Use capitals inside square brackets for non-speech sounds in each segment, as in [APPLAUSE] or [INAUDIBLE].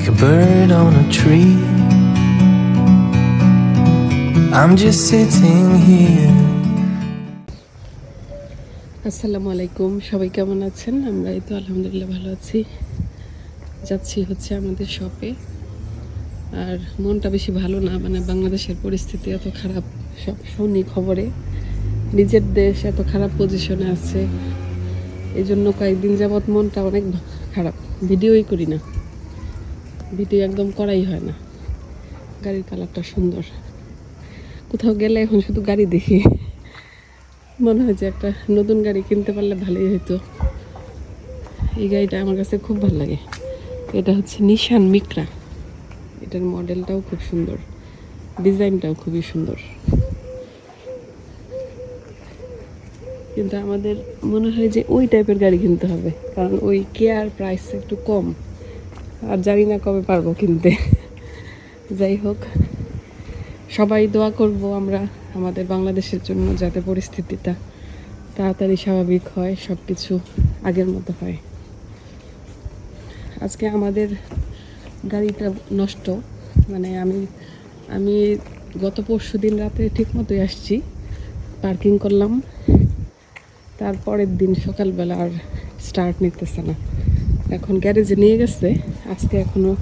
like a bird on a tree. I'm just sitting here. আসসালামু আলাইকুম, সবাই কেমন আছেন? আমরা এই তো আলহামদুলিল্লাহ ভালো আছি। যাচ্ছি হচ্ছে আমাদের শপে আর মনটা বেশি ভালো না মানে বাংলাদেশের পরিস্থিতি এত খারাপ, সব শুনি খবরে। নিজের দেশ এত খারাপ পজিশনে আছে। এই জন্য কয়েকদিন যাবৎ মনটা অনেক খারাপ। ভিডিওই করি না। ভিডিও একদম করাই হয় না। গাড়ির কালারটা সুন্দর। কোথাও গেলে এখন শুধু গাড়ি দেখি। মনে হয় যে একটা নতুন গাড়ি কিনতে পারলে ভালোই হতো এই গাড়িটা আমার কাছে খুব ভালো লাগে। এটা হচ্ছে নিশান মিক্রা এটার মডেলটাও খুব সুন্দর। ডিজাইনটাও খুবই সুন্দর। কিন্তু আমাদের মনে হয় যে ওই টাইপের গাড়ি কিনতে হবে। কারণ ওই কেয়ার প্রাইস একটু কম। আর জানি না কবে পারব কিনতে। যাই হোক, সবাই দোয়া করব আমরা আমাদের বাংলাদেশের জন্য যাতে পরিস্থিতিটা তাড়াতাড়ি স্বাভাবিক হয় সব কিছু আগের মতো হয়। আজকে আমাদের গাড়িটা নষ্ট মানে আমি আমি গত পরশু দিন রাতে ঠিক মতোই আসছি, পার্কিং করলাম। তারপরের দিন সকালবেলা আর স্টার্ট নিতেছে না। এখন গ্যারেজে নিয়ে গেছে। আজকে এখনও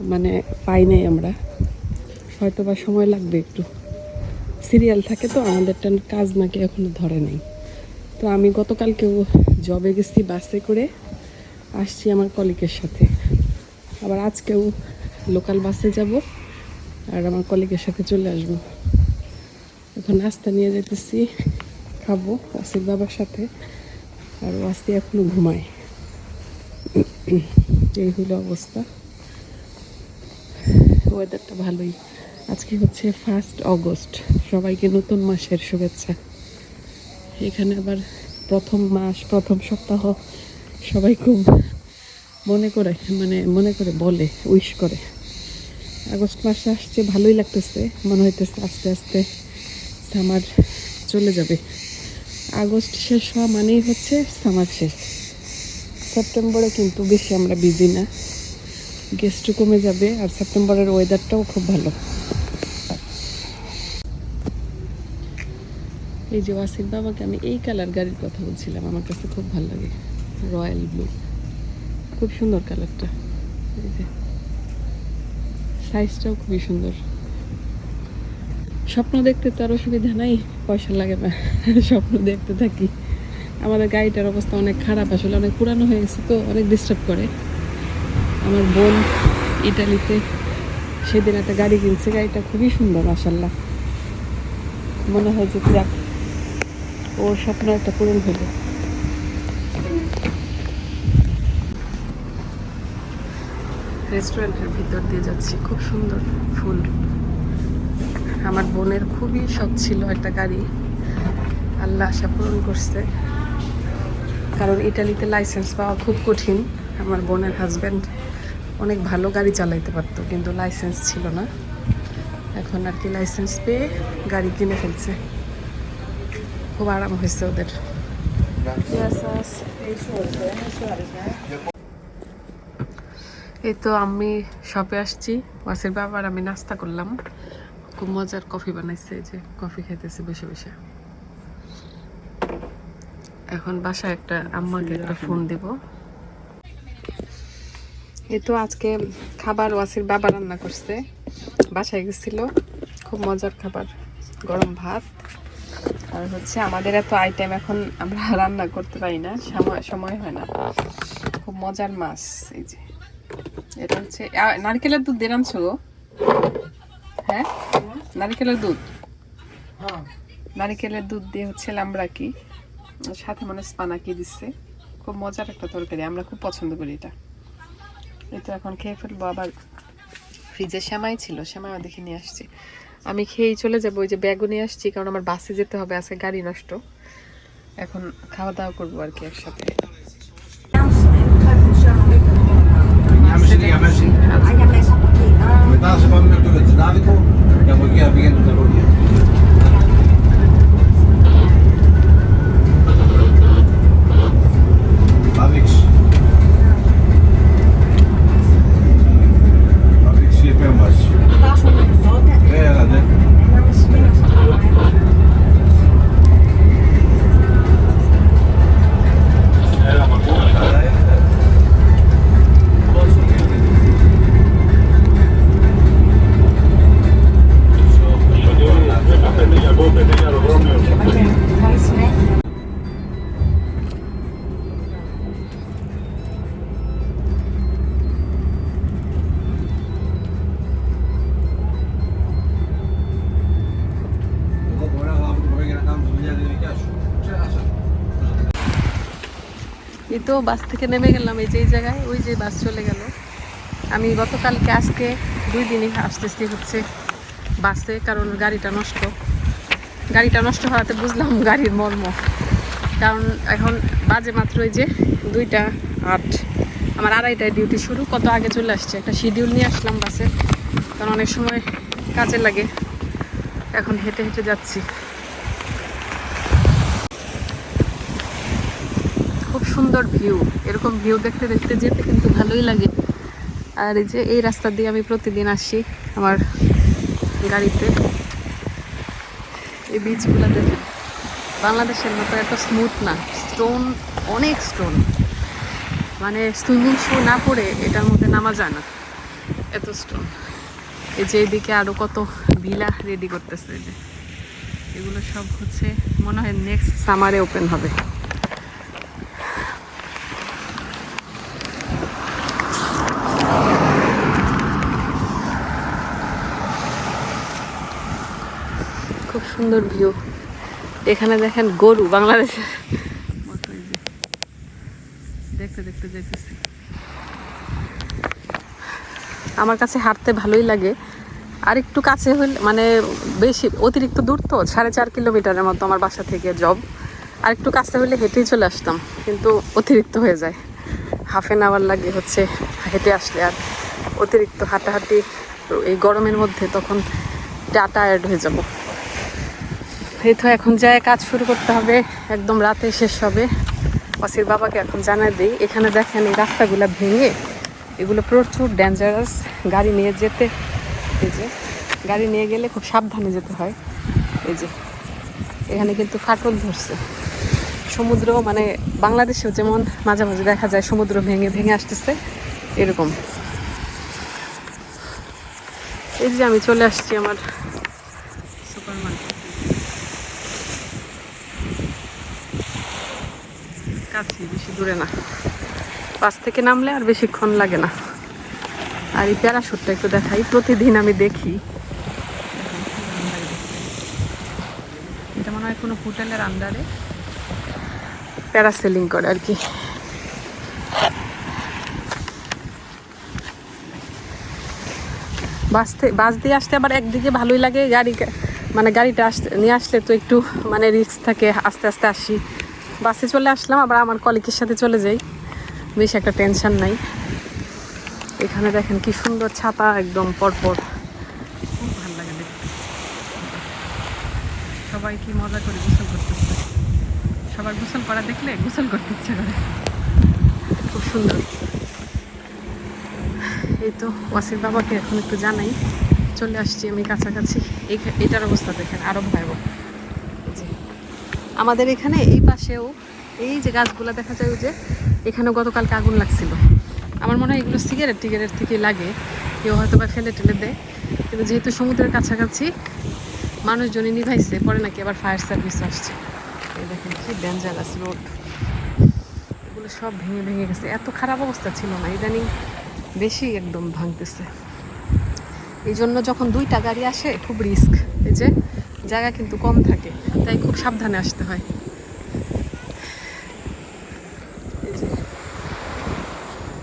মানে পাই নাই আমরা। হয়তো বা সময় লাগবে একটু। সিরিয়াল থাকে তো আমাদেরটা কাজ নাকি এখনও ধরে নাই। তো আমি গতকালকেও জবে গেছি বাসে করে। আসছি আমার কলিকের সাথে। আবার আজকেও লোকাল বাসে যাব আর আমার কলিকের সাথে চলে আসব। এখন নাস্তা নিয়ে যেতেছি খাব আসির বাবার সাথে। আর ও আসতে এখনও ঘুমায়। এই হলো অবস্থা। ওয়েদারটা ভালোই। আজকে হচ্ছে ফার্স্ট অগস্ট সবাইকে নতুন মাসের শুভেচ্ছা। এখানে আবার প্রথম মাস, প্রথম সপ্তাহ। সবাই খুব মনে করে মানে মনে করে, বলে উইশ করে। আগস্ট মাসে আসছে, ভালোই লাগতেছে। মনে হইতেছে আস্তে আস্তে সামার চলে যাবে। আগস্ট শেষ হওয়া মানেই হচ্ছে সামার শেষ। সেপ্টেম্বরে কিন্তু বেশি আমরা বিজি না। গেস্টও কমে যাবে আর সেপ্টেম্বরের ওয়েদারটাও খুব ভালো। এই যে ওয়াসির বাবাকে আমি এই কালার গাড়ির কথা বলছিলাম, আমার কাছে খুব ভালো লাগে। রয়্যাল ব্লু খুব সুন্দর কালারটা এই যে। সাইজটাও খুবই সুন্দর। স্বপ্ন দেখতে তো আর অসুবিধা নাই, পয়সা লাগে না। [LAUGHS] স্বপ্ন দেখতে থাকি। আমাদের গাড়িটার অবস্থা অনেক খারাপ, আসলে অনেক পুরানো হয়ে গেছে তো অনেক ডিস্টার্ব করে। আমার বোন ইটালিতে সেদিন একটা গাড়ি কিনছে, গাড়িটা খুবই সুন্দর মাসাল্লাহ মনে হয় যে যাক, ওর স্বপ্ন একটা পূরণ হলো। রেস্টুরেন্টের ভিতর দিয়ে যাচ্ছি, খুব সুন্দর ফুল। আমার বোনের খুবই শখ ছিল একটা গাড়ি, আল্লাহ আশা পূরণ করছে। কারণ ইটালিতে লাইসেন্স পাওয়া খুব কঠিন। আমার বোনের হাজব্যান্ড অনেক ভালো গাড়ি চালাইতে পারতো, কিন্তু লাইসেন্স ছিল না। এখন আর কি লাইসেন্স পেয়ে গাড়ি কিনে ফেলছে। খুব আরাম হয়েছে ওদের। এই তো আমি শপে আসছি ওয়াসির বাবার আমি নাস্তা করলাম। খুব মজার কফি বানাইছে, এই যে কফি খাইতেছে বসে বসে। এখন বাসায় একটা আম্মাকে একটা ফোন দিব। এই তো আজকে খাবার ওয়াসির বাবা রান্না করছে। বাসায় গেছিল খুব মজার খাবার গরম ভাত। আর হচ্ছে আমাদের এত আইটেম এখন আমরা [LAUGHS] রান্না করতে পারি না সময় সময় হয় না। খুব মজার মাছ এই যে। এটা হচ্ছে নারকেলের দুধ দিয়ে রাঁধছো গো? হ্যাঁ? নারকেলের দুধ? নারকেলের দুধ দিয়ে হচ্ছে লামড়াকি। আর সাথে মানে স্পানাকি দিচ্ছে। খুব মজার একটা তরকারি আমরা খুব পছন্দ করি এটা। এই তো এখন খেয়ে ফেলব আবার ফ্রিজে শ্যামাই ছিল শ্যামাইও দেখে নিয়ে আসছি। আমি খেয়েই চলে যাব ওই যে ব্যাগও নিয়ে আসছি কারণ আমার বাসে যেতে হবে আজকে গাড়ি নষ্ট। এখন খাওয়া দাওয়া করব আর কি একসাথে। Amici, তো বাস থেকে নেমে গেলাম এই যে জায়গায়, ওই যে বাস চলে গেল। আমি গতকালকে, আজকে দুই দিনই আসতেছি হচ্ছে বাসে, কারণ গাড়িটা নষ্ট। গাড়িটা নষ্ট হওয়াতে বুঝলাম গাড়ির মর্ম। কারণ এখন বাজে মাত্র ওই যে দুইটা আট। আমার আড়াইটায় ডিউটি শুরু, কত আগে চলে আসছে? একটা শিডিউল নিয়ে আসলাম বাসে। কারণ অনেক সময় কাজে লাগে। এখন হেঁটে হেঁটে যাচ্ছি খুব সুন্দর ভিউ এরকম ভিউ দেখতে দেখতে যেতে কিন্তু ভালোই লাগে। আর এই যে এই রাস্তা দিয়ে আমি প্রতিদিন আসি আমার গাড়িতে। এই বীজগুলো দেখেন বাংলাদেশের মতো এত স্মুথ না। স্টোন অনেক স্টোন মানে সুইমিং শু না পরে এটার মধ্যে নামা যায় না। এত স্টোন এই যে এদিকে আরও কত ভিলা রেডি করতেছে। যে এগুলো সব হচ্ছে, মনে হয় নেক্সট সামারে ওপেন হবে খুব সুন্দর ভিউ এখানে দেখেন গরু যে। দেখতে দেখতে যেতেছি আমার কাছে হাঁটতে ভালোই লাগে। আর একটু কাছে হলে মানে বেশি অতিরিক্ত দূর তো সাড়ে চার কিলোমিটারের মতো আমার বাসা থেকে জব আর একটু কাছে হলে হেঁটেই চলে আসতাম কিন্তু অতিরিক্ত হয়ে যায়। হাফ এন আওয়ার লাগে হচ্ছে হেঁটে আসলে আর। অতিরিক্ত হাঁটাহাঁটি এই গরমের মধ্যে তখন টায়ার্ড হয়ে যাব। এই তো এখন যায় কাজ শুরু করতে হবে। একদম রাতে শেষ হবে। অসির বাবাকে এখন জানাই দিই, এখানে দেখেন এই রাস্তাগুলো ভেঙে এগুলো প্রচুর ডেঞ্জারাস গাড়ি নিয়ে যেতে, এই যে, গাড়ি নিয়ে গেলে খুব সাবধানে যেতে হয়। এই যে, এখানে কিন্তু ফাটল ধরছে। সমুদ্র মানে বাংলাদেশেও যেমন মাঝে মাঝে দেখা যায় সমুদ্র ভেঙে ভেঙে আসতেছে, এরকম। এই যে আমি চলে আসছি আমার সুপার মার্কেট কাছে, বেশি দূরে না। বাস থেকে নামলে আর বেশিক্ষণ লাগে না। আর এই প্যারাশুটটা একটু দেখাই, প্রতিদিন আমি দেখি। এটা মনে হয় কোনো হোটেলের আন্ডারে। প্যারাসেলিং করে আর কি। বাস বাস দিয়ে আসতে আবার একদিকে ভালোই লাগে গাড়ি মানে গাড়িটা আসতে নিয়ে আসলে তো একটু মানে রিস্ক থাকে, আস্তে আস্তে আসি। বাসে চলে আসলাম, আবার আমার কলিকের সাথে চলে যাই। বেশ একটা টেনশন নাই। এখানে দেখেন কি সুন্দর ছাতা, একদম পরপর। খুব ভালো লাগে দেখতে। সবাই কি মজা করে গোসল করতেছে? সবার গোসল করা দেখলে গোসল করতে ইচ্ছে করে। খুব সুন্দর। এই তো ওয়াসির বাবাকে এখন একটু জানাই। চলে আসছি আমি কাছাকাছি। এটার অবস্থা দেখেন, আরও ভয়াবহ। আমাদের এখানে এই পাশেও এই যে গাছগুলো দেখা যায় যে, এখানেও গতকালকে আগুন লাগছিল। আমার মনে হয় এগুলো সিগারেট টিগারেট থেকে লাগে, কেউ হয়তো বা ফেলে টেলে দেয়। কিন্তু যেহেতু সমুদ্রের কাছাকাছি মানুষজনই নিভাইছে, পরে নাকি আবার ফায়ার সার্ভিস আসছে। এই দেখেন কি ডেঞ্জারাস রোড এগুলো সব ভেঙে ভেঙে গেছে। এত খারাপ অবস্থা ছিল না, ইদানিং বেশি একদম ভাঙতেছে। এই জন্য যখন দুইটা গাড়ি আসে, খুব রিস্ক এই যে জায়গা কিন্তু কম থাকে, তাই খুব সাবধানে আসতে হয়।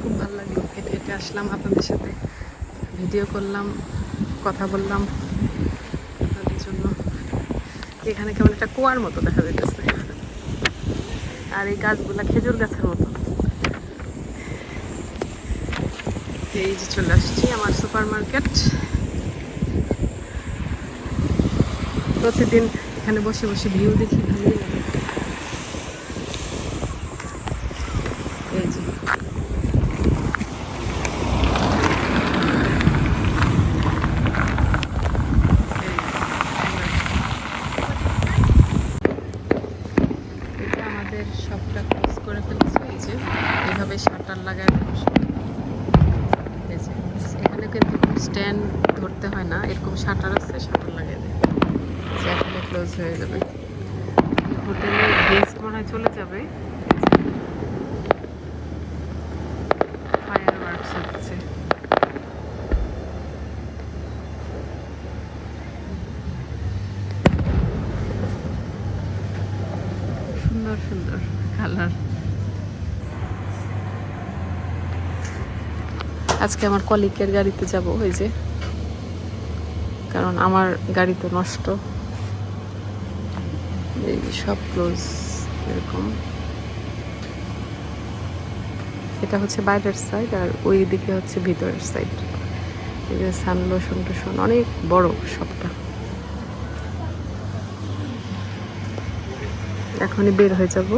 খুব ভালো লাগল হেঁটে হেঁটে আসলাম আপনাদের সাথে। ভিডিও করলাম, কথা বললাম আপনাদের জন্য। এখানে কেমন একটা কুয়ার মতো দেখা যাইতেছে। আর এই গাছগুলা খেজুর গাছের মতো। এই যে চলে আসছি আমার সুপার মার্কেট প্রতিদিন এখানে বসে বসে ভিউ দেখি, ভালোই লাগে। আমাদের করে যে। শাটার লাগায় এখানে কিন্তু স্ট্যান্ড ধরতে হয় না, এরকম শাটার আছে, শাটার লাগিয়ে দেয়। ক্লোজ হয়ে যাবে। হোটেলে গেস্ট মনে হয় চলে যাবে। সুন্দর সুন্দর কালার। আজকে আমার কলিকের গাড়িতে যাব, ওই যে। কারণ আমার গাড়ি তো নষ্ট। সব ক্লোজ এরকম। এটা হচ্ছে বাইরের সাইড আর ওই দিকে হচ্ছে ভিতরের সাইড যে সান লোশন টোশন, অনেক বড় সবটা। এখনই বের হয়ে যাব।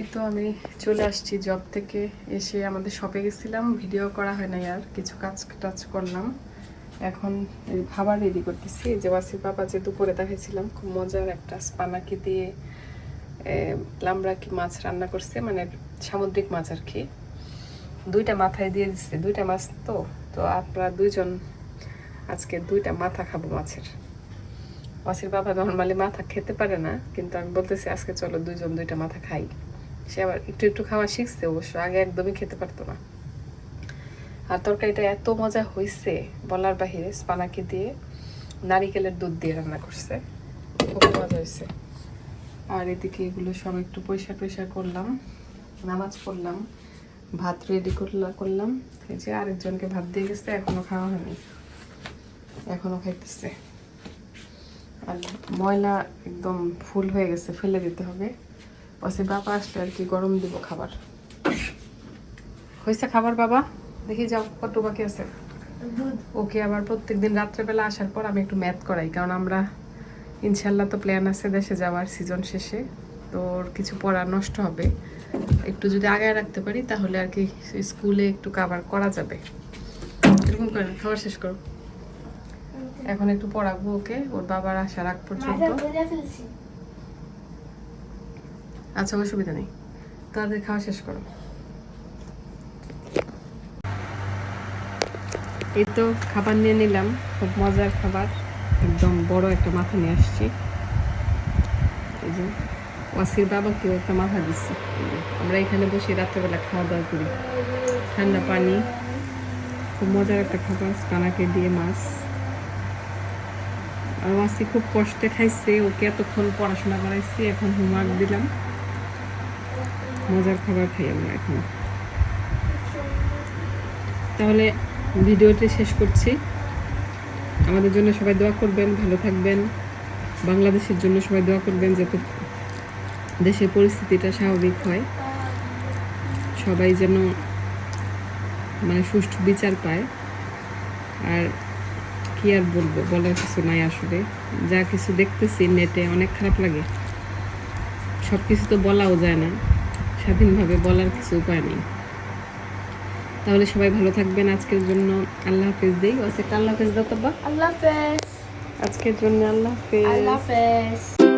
এই তো আমি চলে আসছি জব থেকে। এসে আমাদের শপে গেছিলাম ভিডিও করা হয় নাই আর, কিছু কাজ টাজ করলাম। এখন খাবার রেডি করতেছি। যে ওয়াসির বাবা, যে দুপুরে দেখাইছিলাম, খুব মজার একটা স্পানাকি দিয়ে লামড়াকি মাছ রান্না করছে মানে সামুদ্রিক মাছ আর কি। দুইটা মাথায় দিয়ে দিচ্ছে দুইটা মাছ তো তো আপনারা দুইজন আজকে দুইটা মাথা খাব মাছের। ওয়াসির বাবা নর্মালি মাথা খেতে পারে না, কিন্তু আমি বলতেছি আজকে চলো দুইজন দুইটা মাথা খাই। সে আবার একটু একটু খাওয়া শিখছে অবশ্য, আগে একদমই খেতে পারতো না। আর তরকারিটা এত মজা হয়েছে বলার বাহিরে, স্পানাকি দিয়ে নারিকেলের দুধ দিয়ে রান্না করছে। খুব মজা হয়েছে আর এদিকে এগুলো সব একটু পয়সা টয়সা করলাম, নামাজ পড়লাম, ভাত রেডি করলাম করলাম। এই যে আরেকজনকে ভাত দিয়ে গেছে, এখনও খাওয়া হয়নি। এখনও খাইতেছে। আর ময়লা একদম ফুল হয়ে গেছে, ফেলে দিতে হবে। পাশে বাবা আসলে আর কি গরম দিব খাবার। হয়েছে খাবার বাবা? দেখি যাও কত বাকি আছে। ওকে আবার প্রত্যেকদিন রাত্রেবেলা আসার পর আমি একটু ম্যাথ করাই কারণ আমরা ইনশাল্লাহ তো প্ল্যান আছে দেশে যাওয়ার সিজন শেষে তো ওর কিছু পড়া নষ্ট হবে। একটু যদি আগায় রাখতে পারি তাহলে আর কি স্কুলে একটু কাভার করা যাবে। এরকম করেন খাবার শেষ করো। এখন একটু পড়াবো ওকে ওর বাবার আসার আগ পর্যন্ত। আচ্ছা অসুবিধা নেই। তাদের খাওয়া শেষ করো। এই তো খাবার নিয়ে নিলাম, খুব মজার খাবার। একদম বড় একটা মাথা নিয়ে আসছি। এই যে, ওয়াসির বাবাকেও একটা মাথা দিচ্ছি আমরা এখানে বসে রাত্রেবেলা খাওয়া দাওয়া করি। ঠান্ডা পানি, খুব মজার একটা খাবার, কানাকে দিয়ে মাছ। আর ওয়াসি খুব কষ্টে খাইছে, ওকে এতক্ষণ পড়াশোনা করাইছি, এখন হোমওয়ার্ক দিলাম। মজার খাবার খাই আমরা এখন। তাহলে ভিডিওটি শেষ করছি। আমাদের জন্য সবাই দোয়া করবেন, ভালো থাকবেন। বাংলাদেশের জন্য সবাই দোয়া করবেন যাতে দেশের পরিস্থিতিটা স্বাভাবিক হয়। সবাই যেন মানে সুষ্ঠু বিচার পায়। আর কি আর বলব, বলার কিছু নাই আসলে। যা কিছু দেখতেছি নেটে অনেক খারাপ লাগে। সব কিছু তো বলাও যায় না। স্বাধীনভাবে বলার কিছু উপায় নেই। তাহলে সবাই ভালো থাকবেন আজকের জন্য আল্লাহ হাফেজ দেই আচ্ছা, আল্লাহ হাফেজ দাও আল্লাহ Hafiz. আজকের জন্য আল্লাহ হাফেজ আল্লাহ Hafiz.